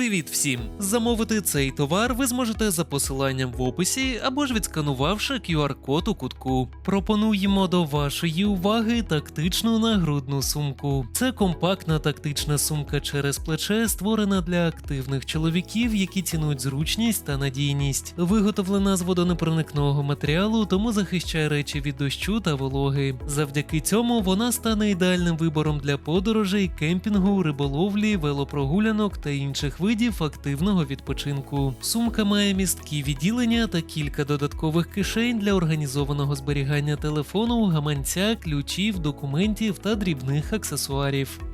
Привіт всім! Замовити цей товар ви зможете за посиланням в описі або ж відсканувавши QR-код у кутку. Пропонуємо до вашої уваги тактичну нагрудну сумку. Це компактна тактична сумка через плече, створена для активних чоловіків, які цінують зручність та надійність. Виготовлена з водонепроникного матеріалу, тому захищає речі від дощу та вологи. Завдяки цьому вона стане ідеальним вибором для подорожей, кемпінгу, риболовлі, велопрогулянок та інших видів активного відпочинку. Сумка має місткі відділення та кілька додаткових кишень для організованого зберігання телефону, гаманця, ключів, документів та дрібних аксесуарів.